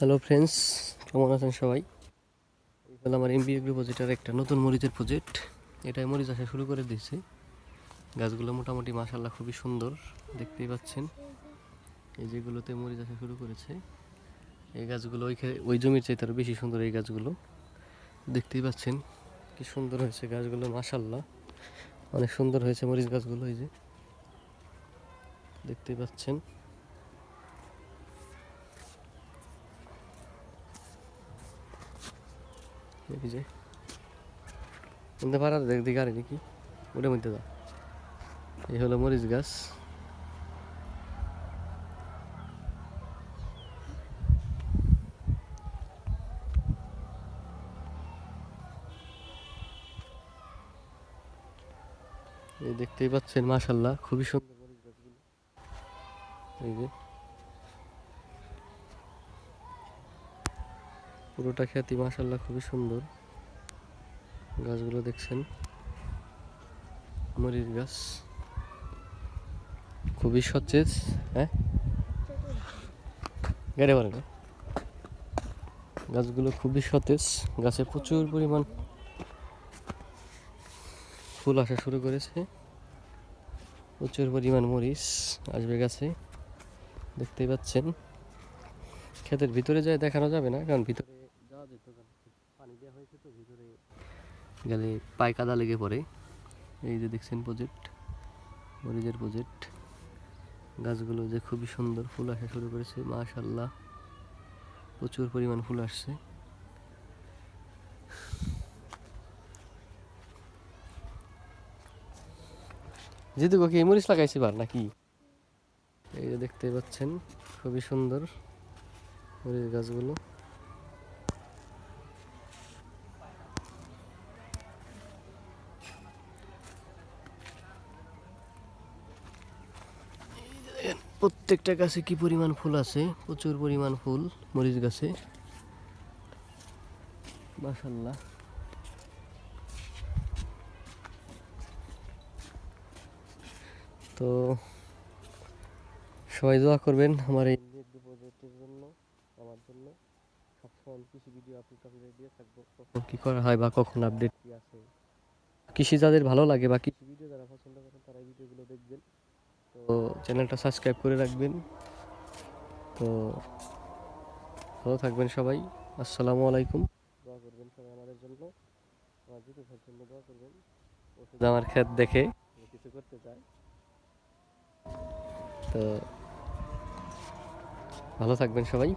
Hello friends কেমন আছেন সবাই? হলো আমার এমবি এগ্রি প্রজেক্টের একটা নতুন মরিচের প্রজেক্ট এটাই মরিচ আসা শুরু করে দিয়েছে। গাছগুলো মোটামুটি মাসাল্লাহ খুবই সুন্দর, দেখতেই পাচ্ছেন। এই যেগুলোতে মরিচ আসা শুরু করেছে, এই গাছগুলো ওই ওই জমির চাইতে আরও বেশি সুন্দর এই গাছগুলো। দেখতেই পাচ্ছেন কি সুন্দর হয়েছে গাছগুলো মাসাল্লাহ অনেক সুন্দর হয়েছে মরিচ গাছগুলো, এই যে। দেখতেই পাচ্ছেন। এই যে মধ্যে পারা দেখ দিকে আর নাকি ওটার মধ্যে দাও। এই হলো মরিচ গাছ। এই দেখতেই পাচ্ছেন, মাশাল্লাহ, খুবই সুন্দর এই যে। পুরোটা খ্যাতি মাশাল্লাহ খুবই সুন্দর। গাছগুলো দেখছেন। মরিচ গাছ। খুবই সচেত হ্যাঁ? গেড়ে পারে না গাছগুলো খুবই সতেজ। গাছে প্রচুর পরিমাণ ফুল আসা শুরু করেছে। প্রচুর পরিমাণ মরিচ আসবে গাছে। দেখতেই পাচ্ছেন। ক্ষেতের ভিতরে যায় দেখানো যাবে না, কারণ ভিতরে গেলে পায়ে কাদা লেগে পড়ে। এই যে দেখছেন প্রজেক্ট মরিচের প্রজেক্ট গাছগুলো যে খুবই সুন্দর ফুল আসা শুরু করেছে মাশাল্লাহ প্রচুর পরিমাণ ফুল আসছে। যেহেতু কি মরিচ লাগাইছি বার নাকি? এই যে দেখতে পাচ্ছেন, খুবই সুন্দর মরিচ গাছগুলো। প্রত্যেকটা গাছে কি পরিমাণ ফুল আছে? প্রচুর পরিমাণ ফুল, মরিচ গাছে। মাশাল্লাহ তো সবাই দোয়া করবেন আমার এই প্রজেক্টের জন্য, আমার জন্য। সবসময় কৃষি ভিডিও আপলোড আপলোড দিয়ে থাকব। কখন কী করা হয় বা কখন আপডেট কী আছে? কৃষি যাদের ভালো লাগে বা কৃষি তো চ্যানেলটা সাবস্ক্রাইব করে রাখবেন। তো ভালো থাকবেন সবাই। আসসালামু আলাইকুম। দোয়া করবেন সবাই আমাদের জন্য। আমার বিকাশের জন্য দোয়া করবেন। ওষুধ আমার ক্ষেত দেখে কিছু করতে চায়। তো ভালো থাকবেন সবাই।